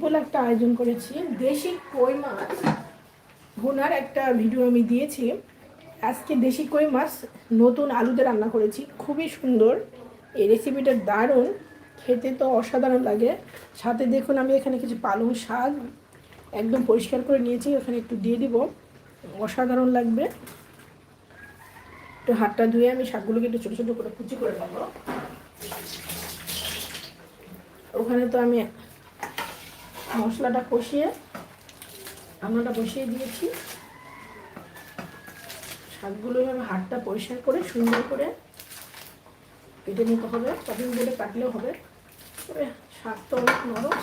Simple একটা আয়োজন করেছি। দেশি কই মাছ ভুনার একটা ভিডিও আমি দিয়েছি। আজকে দেশি কই মাছ নতুন আলুতে রান্না করেছি। খুবই সুন্দর। এই রেসিপিটা দারুণ। খেতে তো অসাধারণ লাগে। সাথে দেখুন আমি এখানে কিছু পালং শাক একদম পরিষ্কার করে নিয়েছি। ওখানে একটু দিয়ে দিব। অসাধারণ লাগবে। একটু হাতটা ধুয়ে আমি শাকগুলোকে একটু ছোটো ছোটো করে কুচি করে নেব। ওখানে তো আমি মশলাটা কষিয়ে রান্নাটা বসিয়ে দিয়েছি। শাকগুলো এভাবে হাতটা পরিষ্কার করে, সুন্দর করে কেটে নিতে হবে। কাটিং বলে কাটলেও হবে। তবে শাক তো অনেক নরম,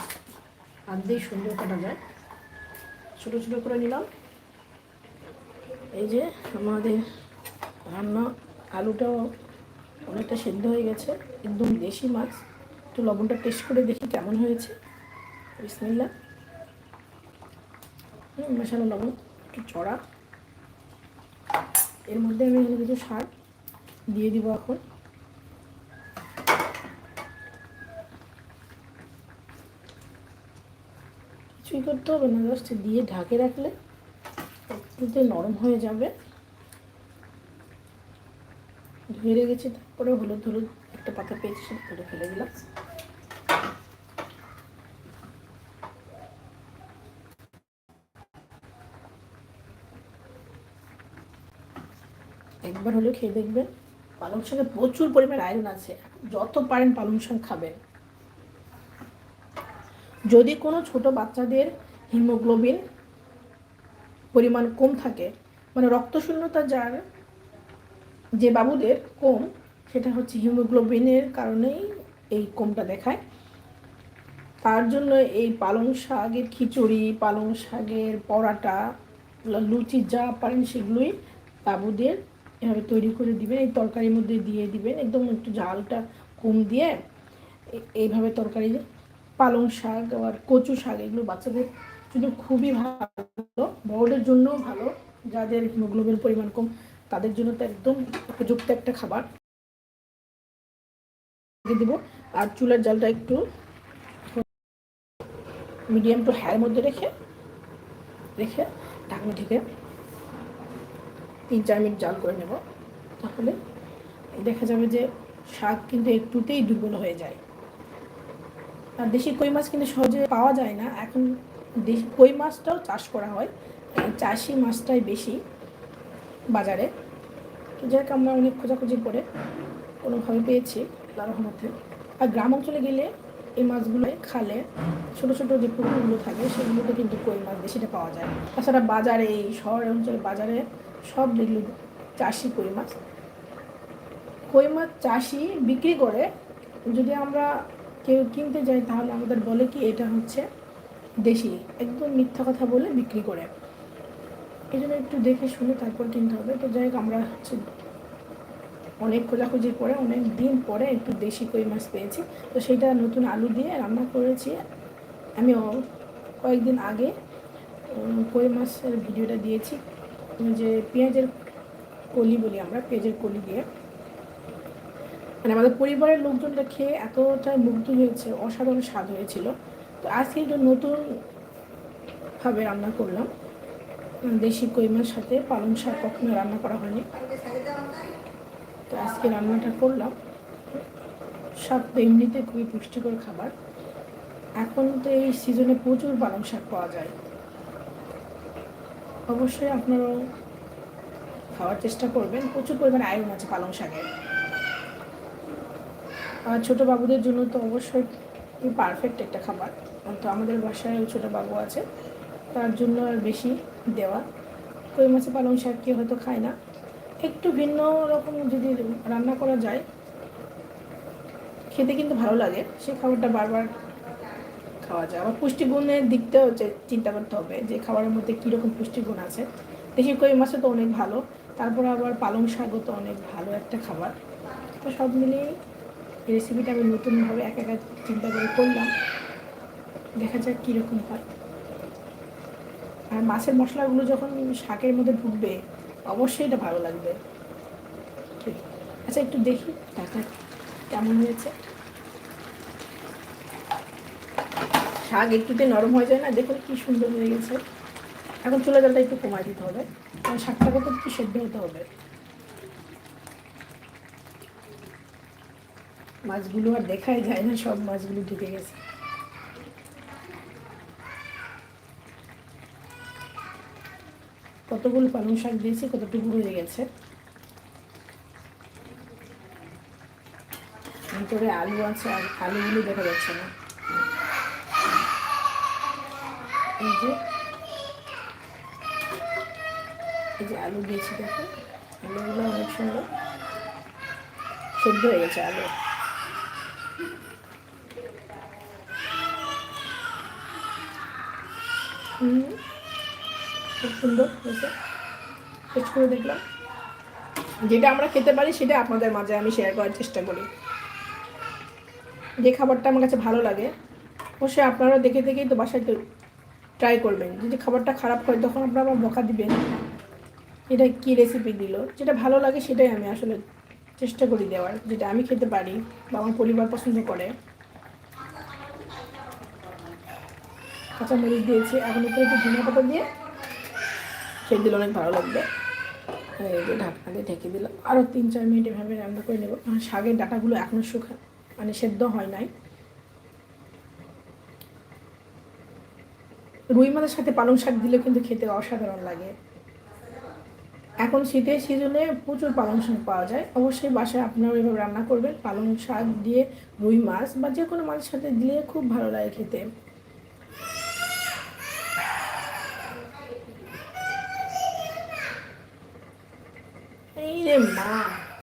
হাত দিয়ে সুন্দর কাটা যায়। ছোটো ছোটো করে নিলাম। এই যে আমাদের রান্না আলুটাও অনেকটা সেদ্ধ হয়ে গেছে। একদম দেশি মাছ। একটু লবণটা টেস্ট করে দেখি কেমন হয়েছে। বিসমিল্লা। মশালা লবণ, একটু চড়া। এর মধ্যে আমি এখানে কিছু সার দিয়ে দিব এখন। কিছুই করতে হবে না, জাস্ট দিয়ে ঢাকে রাখলে একটুতে নরম হয়ে যাবে। ধুয়ে রেখেছি, তারপরে হলুদ হলুদ একটা পাতা পেয়েছি সেটা ফেলে দিলাম। একবার হলেও খেয়ে দেখবেন। পালং শাকে প্রচুর পরিমাণ আয়রন আছে। যত পারেন পালং শাক খাবেন। যদি কোনো ছোট বাচ্চাদের হিমোগ্লোবিন পরিমাণ কম থাকে মানে রক্তশূন্যতা যার যে বাবুদের কম, সেটা হচ্ছে হিমোগ্লোবিনের কারণেই এই কমটা দেখায়। তার জন্য এই পালং শাকের খিচুড়ি, পালং শাকের পরাটা, লুচি, যা পারেন সেগুলোই বাবুদের এভাবে তৈরি করে দিবেন, এই তরকারির মধ্যে দিয়ে দিবেন, একদম একটু ঝালটা কম দিয়ে এইভাবে তরকারি পালং শাক আবার কচু শাক, এগুলো বাচ্চাদের জন্য খুবই ভালো, বড়দের জন্যও ভালো, যাদের হিমোগ্লোবিন পরিমাণ কম, তাদের জন্য তো একদম উপযুক্ত একটা খাবার। দিব, আর চুলার জালটা একটু মিডিয়াম টু হাইয়ের মধ্যে রেখে রেখে ঢাকনা ঢেকে তিন চার মিনিট জাল করে নেব। তাহলে দেখা যাবে যে শাক কিন্তু একটুতেই দুর্বল হয়ে যায়। আর দেশি কই মাছ কিন্তু সহজে পাওয়া যায় না। এখন দেশি কই মাছটাও চাষ করা হয়। চাষি মাছটাই বেশি বাজারে। যাই আমরা অনেক খোঁজাখুঁজি করে কোনোভাবে পেয়েছি আল্লাহর মধ্যে আর গ্রাম অঞ্চলে গেলে এই মাছগুলো খালে ছোটো ছোটো যে পুকুরগুলো থাকে, সেগুলোতে কিন্তু কই মাছ বেশিটা পাওয়া যায়। তাছাড়া বাজারে এই শহর অঞ্চলে বাজারে সব দেখল চাষি কই মাছ। কই মাছ চাষি বিক্রি করে, যদি আমরা কেউ কিনতে যাই তাহলে আমাদের বলে কি এটা হচ্ছে দেশি, একদম মিথ্যা কথা বলে বিক্রি করে। এই জন্য একটু দেখে শুনে তারপর কিনতে হবে। তো যাই হোক, আমরা হচ্ছে অনেক খোঁজাখুঁজির পরে, অনেক দিন পরে একটু দেশি কই মাছ পেয়েছি। তো সেইটা নতুন আলু দিয়ে রান্না করেছি। আমি কয়েকদিন আগে কই মাছের ভিডিওটা দিয়েছি, যে পেঁয়াজের কলি বলি আমরা, পেঁয়াজের কলি দিয়ে। মানে আমাদের পরিবারের লোকজনটা খেয়ে এতটা মুগ্ধ হয়েছে, অসাধারণ স্বাদ হয়েছিল। তো আজকে একটু নতুনভাবে রান্না করলাম। দেশি কই মাছ সাথে পালং শাক কখনো রান্না করা হয়নি। তো আজকে রান্নাটা করলাম। শাক তো এমনিতে খুবই পুষ্টিকর খাবার। এখন তো এই সিজনে প্রচুর পালং শাক পাওয়া যায়। অবশ্যই আপনারাও খাওয়ার চেষ্টা করবেন। প্রচুর পরিমাণে আয়রন আছে পালং শাকে আর ছোটো বাবুদের জন্য তো অবশ্যই পারফেক্ট একটা খাবার। তো আমাদের বাসায় ছোটো বাবু আছে। তার জন্য আর বেশি দেওয়া। কই মাছে পালং শাক কেউ হয়তো খায় না। একটু ভিন্ন রকম যদি রান্না করা যায়, খেতে কিন্তু ভালো লাগে। সেই খাবারটা বারবার খাওয়া যায়। আবার পুষ্টিগুণের দিকটাও চিন্তা করতে হবে যে খাবারের মধ্যে কীরকম পুষ্টিগুণ আছে। দেশি কই মাছও তো অনেক ভালো, তারপর আবার পালং শাকও তো অনেক ভালো একটা খাবার। তো সব মিলিয়েই এই রেসিপিটা আমি নতুনভাবে এক একা চিন্তা করে করলাম। দেখা যাক কীরকম হয়। আর মাছের মশলাগুলো যখন শাকের মধ্যে ঢুকবে অবশ্যই এটা ভালো লাগবে। আচ্ছা একটু দেখি দেখা কেমন হয়েছে। শাক একটুতে নরম হয়ে যায় না, দেখুন কি সুন্দর হয়ে গেছে। এখন চুলা জলটা একটু কমাই দিতে হবে, কারণ শাকটাকে তো একটু সেদ্ধ হতে হবে। মাছগুলো আর দেখাই যায় না, সব মাছগুলো ঢুকে গেছে। কতগুলো পালং শাক দিয়েছি, কতটুকু হয়ে গেছে? ভিতরে আলু আছে, আর আলুগুলো দেখা যাচ্ছে না। এই যে এই যে আলু দিয়েছি দেখো। আলুগুলো অনেক সুন্দর। সেদ্ধ হয়ে গেছে আলু। হুম। খুব সুন্দর হয়েছে। টেস্ট করে দেখলাম। যেটা আমরা খেতে পারি সেটা আপনাদের মাঝে আমি শেয়ার করার চেষ্টা করি। যে খাবারটা আমার কাছে ভালো লাগে, অবশ্যই আপনারা দেখে দেখেই তো বাসায় ট্রাই করবেন। যদি খাবারটা খারাপ হয়, তখন আপনারা আমার বকা দিবেন। এটা কি রেসিপি দিল? যেটা ভালো লাগে সেটাই আমি আসলে চেষ্টা করি দেওয়ার। যেটা আমি খেতে পারি বা আমার পরিবার পছন্দ করে। কাঁচামরিচ দিয়েছি এখন উপরে একটু ধনিয়া পাতা দিয়ে। খেয়ে দিলে অনেক ভালো লাগবে। এই যে ঢাকনা দিয়ে ঢেকে দিলাম। আরও তিন চার মিনিট এভাবে রান্না করে নেব। কারণ শাকের ডাটাগুলো এখনও শুকা মানে সেদ্ধ হয় নাই। রুই মাছের সাথে পালং শাক দিলে কিন্তু খেতে অসাধারণ লাগে। এখন শীতের সিজনে প্রচুর পালং শাক পাওয়া যায়। অবশ্যই বাসায় আপনারা ওইভাবে রান্না করবেন। পালং শাক দিয়ে রুই মাছ বা যে কোনো মাছের সাথে দিলে খুব ভালো লাগে খেতে। 你妈